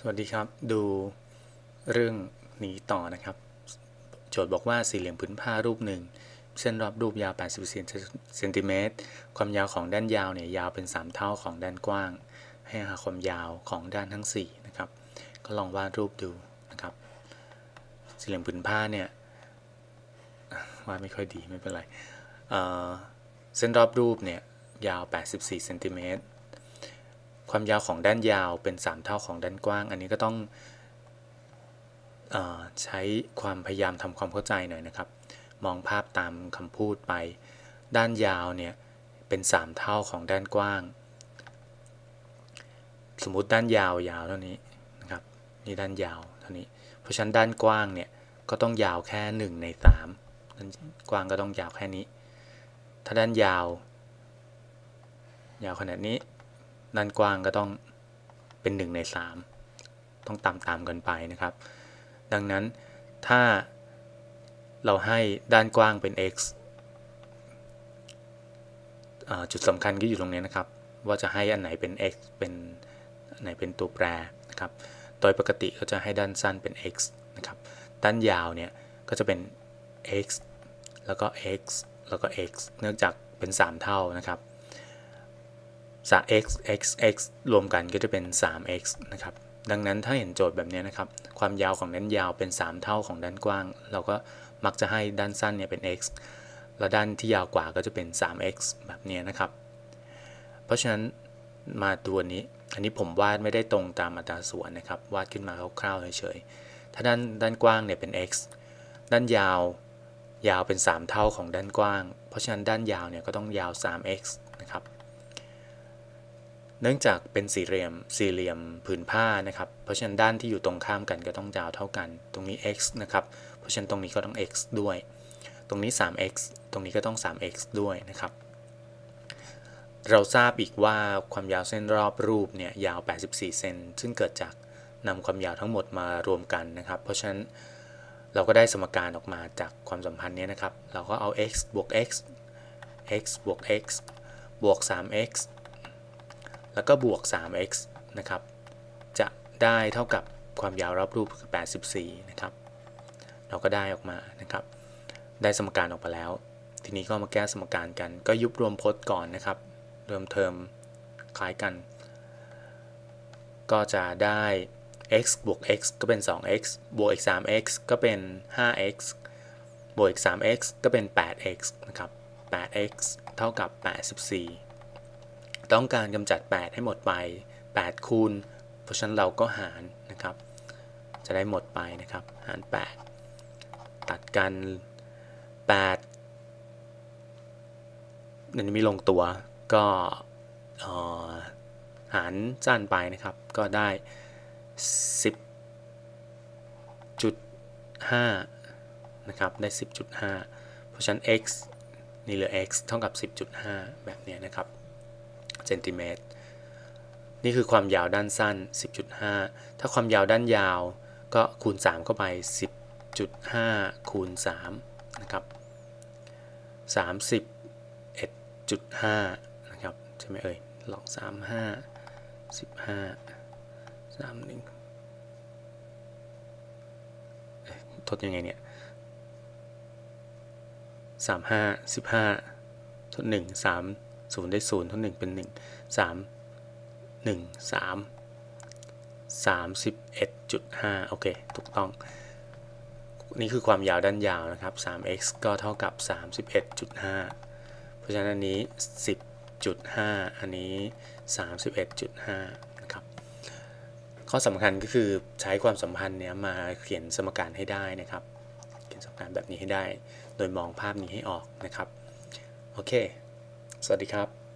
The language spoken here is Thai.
สวัสดีครับ ดูเรื่องนี้ต่อนะครับ โจทย์บอกว่าสี่เหลี่ยมผืนผ้ารูปหนึ่ง เส้นรอบรูปยาว 80เซนติเมตร ความยาวของด้านยาวเนี่ยยาวเป็น 3 เท่าของด้านกว้าง ให้หาความยาวของด้านทั้ง4นะครับ ก็ลองวาดรูปดูนะครับ สี่เหลี่ยมผืนผ้าเนี่ยวาดไม่ค่อยดีไม่เป็นไรเเส้นรอบรูปเนี่ยยาว 84เซนติเมตร ความยาวของด้านยาวเป็น 3 เท่าของด้านกว้าง อันนี้ก็ต้องอใช้ความพยายามทำความเข้าใจหน่อยนะครับ มองภาพตามคำพูดไป ด้านยาวเนี่ยเป็น 3 เท่าของด้านกว้าง สมมุติด้านยาวยาวเท่านี้นะครับนี่ด้านยาวเท่านี้ เพราะฉะนั้นด้านกว้างเนี่ยก็ต้องยาวแค่ 1 ใน3ด้านกว้างก็ต้องยาวแค่นี้ ถ้าด้านยาว ยาวขนาดนี้ ด้านกว้างก็ต้องเป็น 1 ใน 3 ต้องตามตามกันไปนะครับ ดังนั้นถ้าเราให้ด้านกว้างเป็น x จุดสำคัญก็อยู่ตรงนี้นะครับ ว่าจะให้อันไหนเป็น x เป็นอันไหนเป็นตัวแปรนะครับ โดยปกติก็จะให้ด้านสั้นเป็น x นะครับ ด้านยาวเนี่ยก็จะเป็น x แล้วก็ x แล้วก็ x เนื่องจากเป็น 3 เท่านะครับ ส x x x รวมกันก็จะเป็น 3x นะครับ ดังนั้นถ้าเห็นโจทย์แบบนี้นะครับ ความยาวของด้านยาวเป็น 3 เท่าของด้านกว้าง เราก็มักจะให้ด้านสั้นเนี่ยเป็น x แล้วด้านที่ยาวกว่าก็จะเป็น 3x แบบนี้นะครับ เพราะฉะนั้นมาตัวนี้ อันนี้ผมวาดไม่ได้ตรงตามอัตราส่วนนะครับ วาดขึ้นมาคร่าวๆเฉยๆ ถ้าด้านด้านกว้างเนี่ยเป็น x ด้านยาวยาวเป็น 3 เท่าของด้านกว้าง เพราะฉะนั้นด้านยาวเนี่ยก็ต้องยาว 3x นะครับ เนื่องจากเป็นสี่เหลี่ยมสี่เหลี่ยมผืนผ้านะครับ เพราะฉะนั้นด้านที่อยู่ตรงข้ามกันก็ต้องยาวเท่ากัน ตรงนี้ x นะครับ เพราะฉะนั้นตรงนี้ก็ต้อง x ด้วย ตรงนี้ 3x ตรงนี้ก็ต้อง 3x ด้วยนะครับ เราทราบอีกว่าความยาวเส้นรอบรูปเนี่ยยาว 84 เซน ซึ่งเกิดจากนำความยาวทั้งหมดมารวมกันนะครับ เพราะฉะนั้นเราก็ได้สมการออกมาจากความสัมพันธ์นี้นะครับ เราก็เอา x บวก x x บวก x บวก 3x แล้วก็บวก 3x นะครับ จะได้เท่ากับความยาวรอบรูปคือ 84 นะครับ เราก็ได้ออกมานะครับ ได้สมการออกมาแล้ว ทีนี้ก็มาแก้สมการกัน ก็ยุบรวมพจน์ก่อนนะครับเริ่มเทอมคล้ายกัน ก็จะได้ x บวก x ก็เป็น 2x บวกอีก 3x ก็เป็น 5x บวกอีก 3x ก็เป็น 8x นะครับ 8x เท่ากับ 84 ต้องการกำจัด 8 ให้หมดไป 8 คูณ เพราะฉะนั้นเราก็หารนะครับ จะได้หมดไปนะครับ หาร 8 ตัดกัน 8 นันนี้ไม่ลงตัวก็หารสั้นไปนะครับ ก็ได้ 10.5 นะครับ ได้ 10.5 เพราะฉะนั้น x นี่เหลือ x เท่ากับ 10.5 แบบนี้นะครับ เซนติเมตรนี่คือความยาวด้านสั้น 10.5 ถ้าความยาวด้านยาวก็คูณ 3 เข้าไป 10.5 คูณ3นะครับ31.5 นะครับ ใช่ไหมเอ่ยลอง35 15 31ทดยังไงเนี่ย 35 15 ทด 1 3 0 ได้0ทั้ง1เป็น 1 3 1 3 31.5 โอเค ถูกต้อง นี่คือความยาวด้านยาวนะครับ 3x ก็เท่ากับ 31.5 เพราะฉะนั้นอันนี้ 10.5 อันนี้ 31.5 นะครับ ข้อสำคัญก็คือใช้ความสัมพันธ์เนี้ยมาเขียนสมการให้ได้นะครับ เขียนสมการแบบนี้ให้ได้ โดยมองภาพนี้ให้ออกนะครับ โอเค สวัสดีครับ